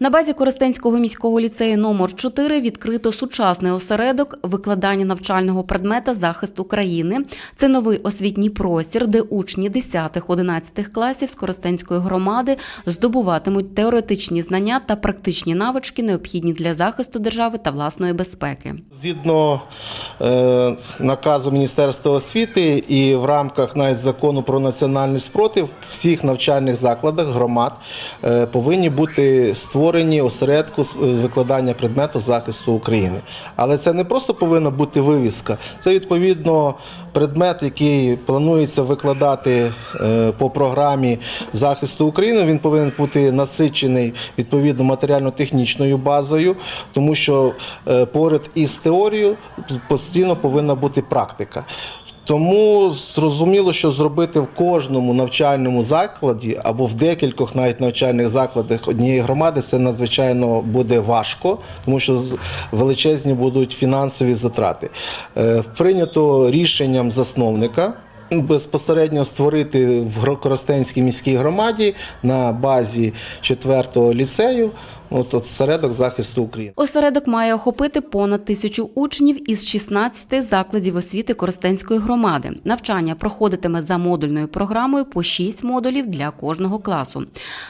На базі Коростенського міського ліцею номер 4 відкрито сучасний осередок викладання навчального предмета захист України. Це новий освітній простір, де учні 10-11 класів з Коростенської громади здобуватимуть теоретичні знання та практичні навички, необхідні для захисту держави та власної безпеки. Згідно е, наказу Міністерства освіти і в рамках навіть закону про національний спротив, всіх навчальних закладах громад е, повинні бути створені осередку з викладання предмету захисту України. Але це не просто повинна бути вивіска, це відповідно предмет, який планується викладати е, по програмі захисту України. Він повинен бути насичений відповідно матеріально-технічною базою, тому що е, поряд із теорією постійно повинна бути практика. Тому зрозуміло, що зробити в кожному навчальному закладі або в декількох навіть навчальних закладах однієї громади це надзвичайно буде важко, тому що величезні будуть фінансові затрати. Е, Прийнято рішенням засновника. Безпосередньо створити в Коростенській міській громаді на базі 4-го ліцею от, от середок захисту України. Осередок має охопити понад тисячу учнів із 16 закладів освіти Коростенської громади. Навчання проходитиме за модульною програмою по 6 модулів для кожного класу.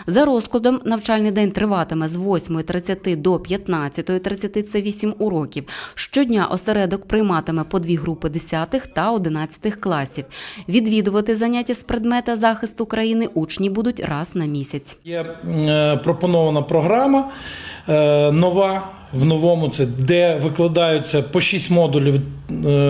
За розкладом навчальний день триватиме з 8.30 до 15.30 – це 8 уроків. Щодня осередок прийматиме по дві групи 10 та 11 класів. Відвідувати заняття з предмета захисту країни учні будуть раз на місяць. Є е, пропонована програма нова. В новому це де викладаються по 6 модулів е,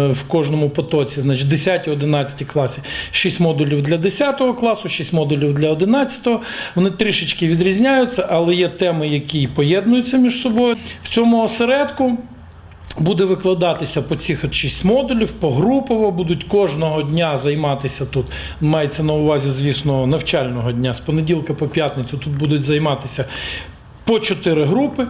в кожному потоці, значить 10-11 класі, 6 модулів для 10 класу, 6 модулів для 11. Вони трішечки відрізняються, але є теми, які поєднуються між собою. В цьому осередку Буде викладатися по цих от шість модулів, погрупово будуть кожного дня займатися тут. Мається на увазі, звісно, навчального дня з понеділка по п'ятницю. Тут будуть займатися по чотири групи.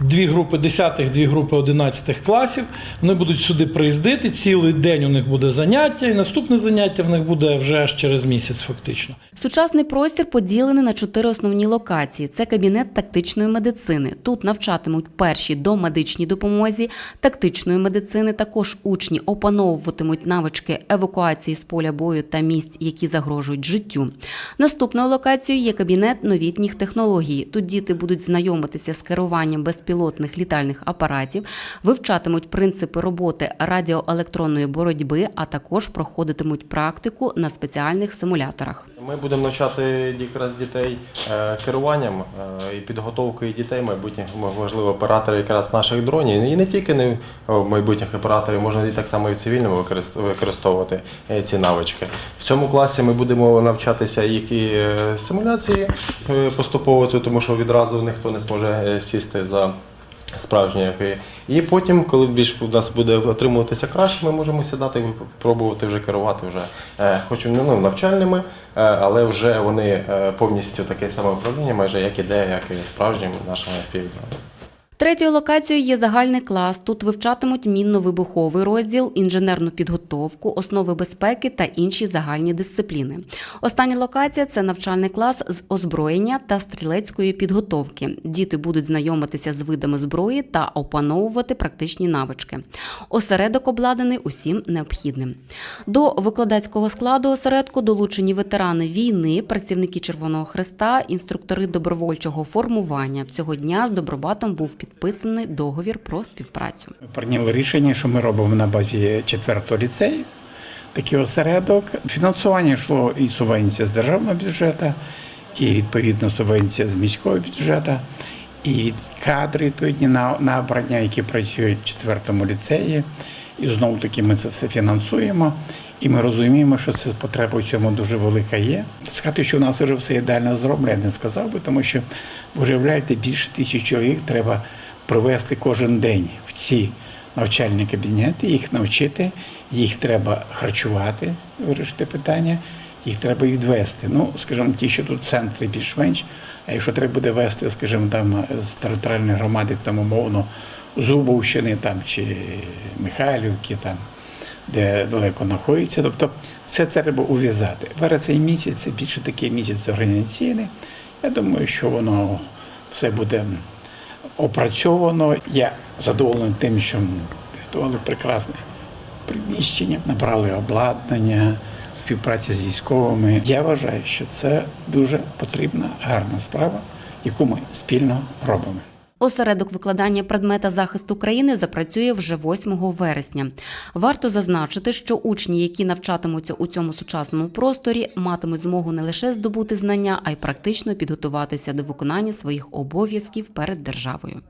Дві групи 10-х, дві групи 11 класів. Вони будуть сюди приїздити. Цілий день у них буде заняття, і наступне заняття в них буде вже аж через місяць, фактично. Сучасний простір поділений на чотири основні локації. Це кабінет тактичної медицини. Тут навчатимуть перші домедичній допомозі, тактичної медицини. Також учні опановуватимуть навички евакуації з поля бою та місць, які загрожують життю. Наступною локацією є кабінет новітніх технологій. Тут діти будуть знайомитися з керуванням безпілотних літальних апаратів, вивчатимуть принципи роботи радіоелектронної боротьби, а також проходитимуть практику на спеціальних симуляторах. Ми будемо навчати якраз дітей е, керуванням е, і підготовкою дітей, майбутніх можливо операторів якраз наших дронів. І не тільки не о, майбутніх операторів, можна і так само і в цивільному використовувати е, ці навички. В цьому класі ми будемо навчатися їх і симуляції поступово, тому що відразу ніхто не зможе сісти за справжні які. І потім, коли більш у нас буде отримуватися краще, ми можемо сідати і пробувати вже керувати вже, е, хоч ну, навчальними, е, але вже вони е, повністю таке саме управління, майже як іде, як і справжнім нашими півднями. Третьою локацією є загальний клас. Тут вивчатимуть мінно-вибуховий розділ, інженерну підготовку, основи безпеки та інші загальні дисципліни. Остання локація це навчальний клас з озброєння та стрілецької підготовки. Діти будуть знайомитися з видами зброї та опановувати практичні навички. Осередок обладнаний усім необхідним. До викладацького складу осередку долучені ветерани війни, працівники Червоного Хреста, інструктори добровольчого формування. Цього дня з Добробатом був підписаний договір про співпрацю. Ми прийняли рішення, що ми робимо на базі 4-го ліцею такий осередок. Фінансування йшло і субвенція з державного бюджету, і відповідно субвенція з міського бюджету, і кадри відповідні на набрання, які працюють в 4-му ліцеї. І знову таки ми це все фінансуємо. І ми розуміємо, що це потреба в цьому дуже велика є. Сказати, що у нас вже все ідеально зроблено, я не сказав би, тому що ви уявляєте, більше тисяч чоловік треба провести кожен день в ці навчальні кабінети, їх навчити, їх треба харчувати, вирішити питання, їх треба відвести. Ну, скажімо, ті, що тут в центрі більш-менш, а якщо треба буде вести, скажімо, там з територіальної громади, там умовно Зубовщини там чи Михайлівки, там, де далеко знаходиться. Тобто все це треба ув'язати. Цей місяць це більше такий місяць організаційний. Я думаю, що воно все буде опрацьовано. Я задоволений тим, що підготували прекрасне приміщення, набрали обладнання, співпраці з військовими. Я вважаю, що це дуже потрібна, гарна справа, яку ми спільно робимо. Осередок викладання предмета захисту країни запрацює вже 8 вересня. Варто зазначити, що учні, які навчатимуться у цьому сучасному просторі, матимуть змогу не лише здобути знання, а й практично підготуватися до виконання своїх обов'язків перед державою.